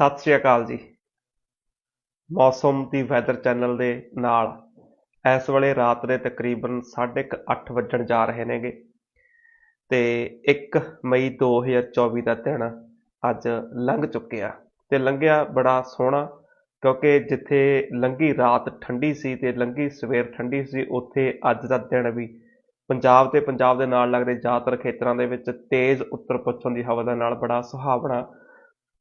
ਸਤਿ ਸ਼੍ਰੀ ਅਕਾਲ ਜੀ। ਮੌਸਮ ਦੀ ਵੈਦਰ ਚੈਨਲ ਦੇ ਨਾਲ ਇਸ ਵੇਲੇ ਰਾਤ ਦੇ ਤਕਰੀਬਨ 8:30 ਵੱਜਣ ਜਾ ਰਹੇ ਨੇਗੇ ਤੇ 1 ਮਈ 2024 ਦਾ ਦਿਨ ਅੱਜ ਲੰਘ ਚੁੱਕਿਆ ਤੇ ਲੰਘਿਆ ਬੜਾ ਸੋਹਣਾ ਕਿਉਂਕਿ ਜਿੱਥੇ ਲੰਘੀ ਰਾਤ ਠੰਡੀ ਸੀ ਤੇ ਲੰਘੀ ਸਵੇਰ ਠੰਡੀ ਸੀ, ਉੱਥੇ ਅੱਜ ਦਾ ਦਿਨ ਵੀ ਪੰਜਾਬ ਤੇ ਪੰਜਾਬ ਦੇ ਨਾਲ ਲੱਗਦੇ ਜ਼ਿਆਦਾਤਰ ਖੇਤਰਾਂ ਦੇ ਵਿੱਚ ਤੇਜ਼ ਉੱਤਰ ਪੱਛਮ ਦੀ ਹਵਾ ਦੇ ਨਾਲ ਬੜਾ ਸੁਹਾਵਣਾ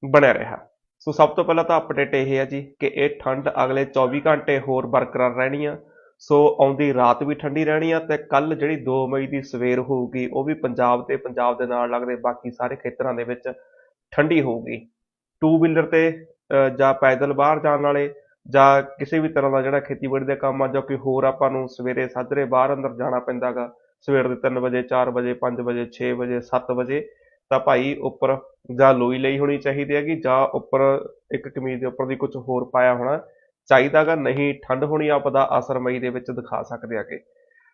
ਬਣਿਆ ਰਿਹਾ। ਸੋ ਸਭ ਤੋਂ ਪਹਿਲਾਂ ਤਾਂ ਅਪਡੇਟ ਇਹ ਹੈ ਜੀ ਕਿ ਇਹ ਠੰਡ ਅਗਲੇ 24 ਘੰਟੇ ਹੋਰ ਬਰਕਰਾਰ ਰਹਿਣੀ ਆ ਸੋ ਆਉਂਦੀ ਰਾਤ ਵੀ ਠੰਡੀ ਰਹਿਣੀ ਆ ਤੇ ਕੱਲ ਜਿਹੜੀ 2 ਮਈ ਦੀ ਸਵੇਰ ਹੋਊਗੀ, ਉਹ ਵੀ ਪੰਜਾਬ ਤੇ ਪੰਜਾਬ ਦੇ ਨਾਲ ਲੱਗਦੇ ਬਾਕੀ ਸਾਰੇ ਖੇਤਰਾਂ ਦੇ ਵਿੱਚ ਠੰਡੀ ਹੋਊਗੀ। ਟੂ ਵੀਲਰ ਤੇ ਜਾਂ ਪੈਦਲ ਬਾਹਰ ਜਾਣ ਵਾਲੇ ਜਾਂ ਕਿਸੇ ਵੀ ਤਰ੍ਹਾਂ ਦਾ ਜਿਹੜਾ ਖੇਤੀਬਾੜੀ ਦਾ ਕੰਮ ਆ ਜਾਂ ਕੋਈ ਹੋਰ ਆਪਾਂ ਨੂੰ ਸਵੇਰੇ ਸਾਜਰੇ ਬਾਹਰ ਅੰਦਰ ਜਾਣਾ ਪੈਂਦਾਗਾ, ਸਵੇਰ ਦੇ 3 ਵਜੇ 4 ਵਜੇ 5 ਵਜੇ 6 ਵਜੇ 7 ਵਜੇ ਤਾਂ ਭਾਈ ਉੱਪਰ ਜਾਂ ਲੋਈ ਲਈ ਹੋਣੀ ਚਾਹੀਦੀ ਹੈਗੀ ਜਾਂ ਉੱਪਰ ਇੱਕ ਕਮੀਜ਼ ਦੇ ਉੱਪਰ ਦੀ ਕੁਝ ਹੋਰ ਪਾਇਆ ਹੋਣਾ ਚਾਹੀਦਾਗਾ ਨਹੀਂ ਠੰਡ ਹੋਣੀ ਆਪਦਾ ਅਸਰ ਮਈ ਦੇ ਵਿੱਚ ਦਿਖਾ ਸਕਦੇ ਹੈਗੇ।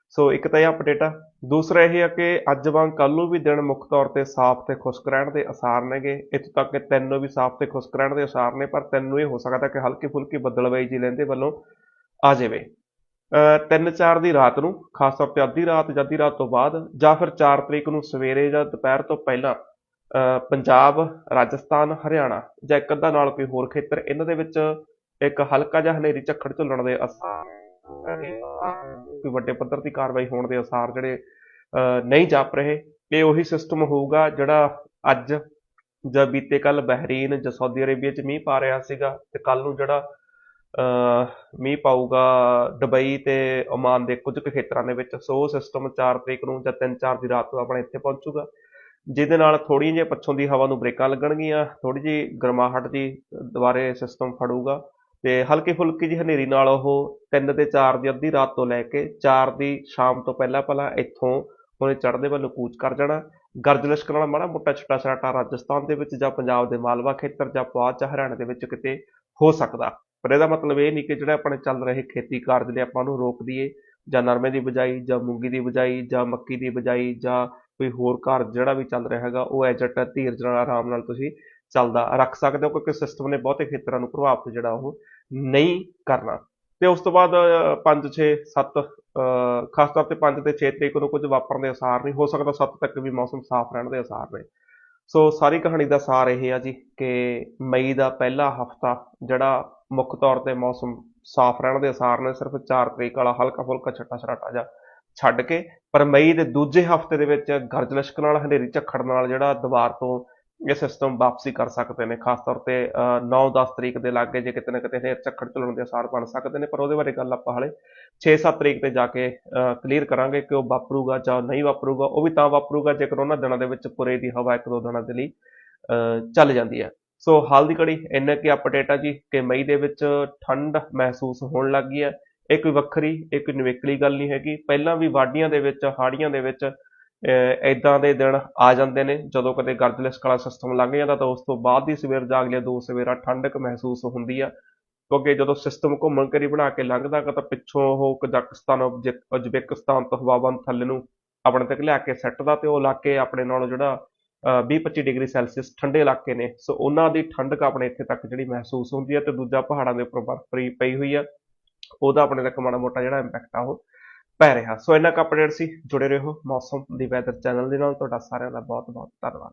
ਸੋ ਇੱਕ ਤਾਂ ਇਹ ਅਪਡੇਟ ਆ ਦੂਸਰਾ ਇਹ ਆ ਕਿ ਅੱਜ ਵਾਂਗ ਕੱਲ ਨੂੰ ਵੀ ਦਿਨ ਮੁੱਖ ਤੌਰ ਤੇ ਸਾਫ਼ ਤੇ ਖੁਸ਼ਕ ਰਹਿਣ ਦੇ ਅਸਾਰ ਨੇਗੇ। ਇੱਥੋਂ ਤੱਕ ਕਿ ਤਿੰਨ ਨੂੰ ਵੀ ਸਾਫ਼ ਤੇ ਖੁਸ਼ਕ ਰਹਿਣ ਦੇ ਅਸਾਰ ਨੇ, ਪਰ ਤੈਨੂੰ ਇਹ ਹੋ ਸਕਦਾ ਕਿ ਹਲਕੀ ਫੁਲਕੀ ਬੱਦਲਵਾਈ ਜੀ ਲੈਂਦੇ ਵੱਲੋਂ ਆ ਜਾਵੇ। ਅਹ ਤਿੰਨ ਚਾਰ ਦੀ ਰਾਤ ਨੂੰ, ਖਾਸ ਤੌਰ ਤੇ ਅੱਧੀ ਰਾਤ ਜਾਂ ਅੱਧੀ ਰਾਤ ਤੋਂ ਬਾਅਦ, ਜਾਂ ਫਿਰ 4 ਤਰੀਕ ਨੂੰ ਸਵੇਰੇ ਜਾਂ ਦੁਪਹਿਰ ਤੋਂ ਪਹਿਲਾਂ, ਅਹ ਪੰਜਾਬ, ਰਾਜਸਥਾਨ, ਹਰਿਆਣਾ ਜਾਂ ਇੱਕ ਅੱਧਾ ਨਾਲ ਕੋਈ ਹੋਰ ਖੇਤਰ, ਇਹਨਾਂ ਦੇ ਵਿੱਚ ਇੱਕ ਹਲਕਾ ਜਿਹਾ ਹਨੇਰੀ ਝੱਖੜ ਝੁੱਲਣ ਦੇ ਅਸਾਰ ਕੋਈ ਵੱਡੇ ਪੱਧਰ ਦੀ ਕਾਰਵਾਈ ਹੋਣ ਦੇ ਅਸਾਰ ਜਿਹੜੇ, ਅਹ ਨਹੀਂ ਜਾਪ ਰਹੇ, ਇਹ ਉਹੀ ਸਿਸਟਮ ਹੋਊਗਾ ਜਿਹੜਾ ਅੱਜ ਜਾਂ ਬੀਤੇ ਕੱਲ ਬਹਿਰੀਨ ਜਾਂ ਸਾਊਦੀ ਅਰੇਬੀਆ 'ਚ ਮੀਂਹ ਪਾ ਰਿਹਾ ਸੀਗਾ ਤੇ ਕੱਲ ਨੂੰ ਜਿਹੜਾ ਮੀਂਹ ਪਾਊਗਾ ਦੁਬਈ ਤੇ ਓਮਾਨ ਦੇ ਕੁਝ ਕੁ ਖੇਤਰਾਂ ਦੇ ਵਿੱਚ, ਸੋ ਉਹ ਸਿਸਟਮ 4 ਤਰੀਕ ਨੂੰ ਜਾਂ 3-4 ਦੀ ਰਾਤ ਨੂੰ ਆਪਣੇ ਇੱਥੇ ਪਹੁੰਚੂਗਾ। ਜਿਹਦੇ ਨਾਲ ਥੋੜ੍ਹੀਆਂ ਜਿਹੀਆਂ ਪੱਛੋਂ ਦੀ ਹਵਾ ਨੂੰ ਬ੍ਰੇਕਾਂ ਲੱਗਣਗੀਆਂ ਥੋੜੀ ਜਿਹੀ ਗਰਮਾਹਟ ਦੀ ਦੁਬਾਰੇ ਸਿਸਟਮ ਫੜੂਗਾ ਤੇ ਹਲਕੀ ਫੁਲਕੀ ਜਿਹੀ ਹਨੇਰੀ ਨਾਲ ਉਹ 3 ਤੇ 4 ਦੀ ਅੱਧੀ ਰਾਤ ਤੋਂ ਲੈ ਕੇ 4 ਦੀ ਸ਼ਾਮ ਤੋਂ ਪਹਿਲਾਂ ਪਹਿਲਾਂ ਇੱਥੋਂ ਉਹਨੇ ਚੜ੍ਹਦੇ ਵੱਲੋਂ ਕੂਚ ਕਰ ਜਾਣਾ। ਗਰਜ ਲਿਸ਼ਕਣ ਵਾਲਾ ਮਾੜਾ ਮੋਟਾ ਛੋਟਾ ਛਰਾਟਾ ਰਾਜਸਥਾਨ ਦੇ ਵਿੱਚ ਜਾਂ ਪੰਜਾਬ ਦੇ ਮਾਲਵਾ ਖੇਤਰ ਜਾਂ ਪੁਆਧ ਜਾਂ ਹਰਿਆਣਾ ਦੇ ਵਿੱਚ ਕਿਤੇ ਹੋ ਸਕਦਾ। ਪਰ ਇਹਦਾ ਮਤਲਬ ਇਹ ਨਹੀਂ ਕਿ ਜਿਹੜਾ ਆਪਣੇ ਚੱਲ ਰਹੇ ਖੇਤੀ ਕਾਰਜ ਨੇ ਆਪਾਂ ਨੂੰ ਰੋਕ ਦਈਏ, ਜਾਂ ਨਰਮੇ ਦੀ ਬਿਜਾਈ, ਜਾਂ ਮੂੰਗੀ ਦੀ ਬਿਜਾਈ, ਜਾਂ ਮੱਕੀ ਦੀ ਬਿਜਾਈ, ਜਾਂ ਕੋਈ ਹੋਰ ਕਾਰਜ ਜਿਹੜਾ ਵੀ ਚੱਲ ਰਿਹਾ ਹੈਗਾ, ਉਹ ਐਜਟ ਧੀਰਜ ਨਾਲ, ਆਰਾਮ ਨਾਲ ਤੁਸੀਂ ਚੱਲਦਾ ਰੱਖ ਸਕਦੇ ਹੋ, ਕਿਉਂਕਿ ਸਿਸਟਮ ਨੇ ਬਹੁਤੇ ਖੇਤਰਾਂ ਨੂੰ ਪ੍ਰਭਾਵਿਤ ਜਿਹੜਾ ਉਹ ਨਹੀਂ ਕਰਨਾ। ਤੇ ਉਸ ਤੋਂ ਬਾਅਦ 5 6 7 ਖਾਸ ਤੌਰ ਤੇ 5 ਤੇ 6 ਤਰੀਕ ਨੂੰ ਕੁਝ ਵਾਪਰਨ ਦੇ ਅਸਾਰ ਨਹੀਂ, ਹੋ ਸਕਦਾ 7 ਤੱਕ ਵੀ ਮੌਸਮ ਸਾਫ਼ ਰਹਿਣ ਦੇ ਅਸਾਰ ਨੇ। ਸੋ ਸਾਰੀ ਕਹਾਣੀ ਦਾ ਸਾਰ ਇਹ ਆ ਜੀ ਕਿ ਮਈ ਦਾ ਪਹਿਲਾ ਹਫਤਾ ਜਿਹੜਾ ਮੁੱਖ ਤੌਰ ਤੇ ਮੌਸਮ ਸਾਫ਼ ਰਹਿਣ ਦੇ ਅਸਾਰ ਨੇ, ਸਿਰਫ 4 ਤਰੀਕ ਵਾਲਾ ਹਲਕਾ ਫੁਲਕਾ ਛੱਟਾ ਛਰਾਟਾ ਜਾਂ ਛੱਡ ਕੇ, ਪਰ ਮਈ ਦੇ ਦੂਜੇ ਹਫ਼ਤੇ ਦੇ ਵਿੱਚ ਗਰਜ ਲਿਸ਼ਕ ਨਾਲ ਹਨੇਰੀ ਝੱਖੜ ਨਾਲ ਜਿਹੜਾ ਦੀਵਾਰ ਤੋਂ ਇਹ ਸਿਸਟਮ ਵਾਪਸੀ ਕਰ ਸਕਦੇ ਨੇ, ਖਾਸ ਤੌਰ ਤੇ 9-10 ਤਰੀਕ ਦੇ ਲਾਗੇ ਜੇ ਕਿਤੇ ਨਾ ਕਿਤੇ ਹਨੇਰ ਝੱਖੜ ਚੱਲਣ ਦੇ ਅਸਾਰ ਬਣ ਸਕਦੇ ਨੇ, ਪਰ ਉਹਦੇ ਬਾਰੇ ਗੱਲ ਆਪਾਂ ਹਾਲੇ 6-7 ਤਰੀਕ ਤੇ ਜਾ ਕੇ ਕਲੀਅਰ ਕਰਾਂਗੇ ਕਿ ਉਹ ਵਾਪਰੂਗਾ ਜਾਂ ਨਹੀਂ ਵਾਪਰੂਗਾ, ਉਹ ਵੀ ਤਾਂ ਵਾਪਰੂਗਾ ਜੇਕਰ ਉਹਨਾਂ ਦਿਨਾਂ ਦੇ ਵਿੱਚ ਪੁਰੇ ਦੀ ਹਵਾ ਇੱਕ ਦੋ ਦਿਨਾਂ ਦੇ ਲਈ ਚੱਲ ਜਾਂਦੀ ਹੈ। ਸੋ ਹਾਲ ਦੀ ਘੜੀ ਇੰਨਾ ਕੀ ਅਪਡੇਟ ਆ ਜੀ ਕਿ ਮਈ ਦੇ ਵਿੱਚ ਠੰਡ ਮਹਿਸੂਸ ਹੋਣ ਲੱਗ ਗਈ ਹੈ। ਇਹ ਕੋਈ ਵੱਖਰੀ, ਇਹ ਕੋਈ ਨਿਵੇਕਲੀ ਗੱਲ ਨਹੀਂ ਹੈਗੀ। ਪਹਿਲਾਂ ਵੀ ਵਾਢੀਆਂ ਦੇ ਵਿੱਚ, ਹਾੜੀਆਂ ਦੇ ਵਿੱਚ ਇਦਾਂ ਦੇ ਦਿਨ ਆ ਜਾਂਦੇ ਨੇ। ਜਦੋਂ ਕਦੇ ਗਰਜ ਕਲਾ ਸਿਸਟਮ ਲੰਘ ਜਾਂਦਾ ਤਾਂ ਉਸ ਤੋਂ ਬਾਅਦ ਦੀ ਸਵੇਰ ਜਾਗ ਲਿਆ ਦੋ ਸਵੇਰਾ ਠੰਡਕ ਮਹਿਸੂਸ ਹੁੰਦੀ ਆ। ਕਿਉਂਕਿ ਜਦੋਂ ਸਿਸਟਮ ਘੁੰਮਣ ਕਰੀ ਬਣਾ ਕੇ ਲੰਘਦਾ ਗਾ ਤਾਂ ਪਿੱਛੋਂ ਉਹ ਕਜ਼ਾਕਿਸਤਾਨ ਉਜ਼ਬੇ- ਉਜ਼ਬੇਕਿਸਤਾਨ ਤੋਂ ਹਵਾਬੰਦ ਥੱਲੇ ਨੂੰ ਆਪਣੇ ਤੱਕ ਲਿਆ ਕੇ ਸੱਟਦਾ ਤੇ ਉਹ ਇਲਾਕੇ ਆਪਣੇ ਨਾਲੋਂ ਜਿਹੜਾ 20-25 ਡਿਗਰੀ ਸੈਲਸੀਅਸ ਠੰਡੇ ਇਲਾਕੇ ਨੇ। ਸੋ ਉਹਨਾਂ ਦੀ ਠੰਡਕ ਆਪਣੇ ਇੱਥੇ ਤੱਕ ਜਿਹੜੀ ਮਹਿਸੂਸ ਹੁੰਦੀ ਹੈ ਤੇ ਦੂਜਾ ਪਹਾੜਾਂ ਦੇ ਉੱਪਰ ਬਰਫ਼ ਪਈ ਹੋਈ ਆ। ਉਹਦਾ ਆਪਣੇ ਤੱਕ ਮਾੜਾ ਮੋਟਾ ਜਿਹੜਾ ਇੰਪੈਕਟ ਆ ਉਹ ਪੈ ਰਿਹਾ। ਸੋ ਇੰਨਾ ਕੁ ਅਪਡੇਟ ਸੀ। ਜੁੜੇ ਰਹੋ ਮੌਸਮ ਦੀ ਵੈਦਰ ਚੈਨਲ ਦੇ ਨਾਲ। ਤੁਹਾਡਾ ਸਾਰਿਆਂ ਦਾ ਬਹੁਤ ਬਹੁਤ ਧੰਨਵਾਦ।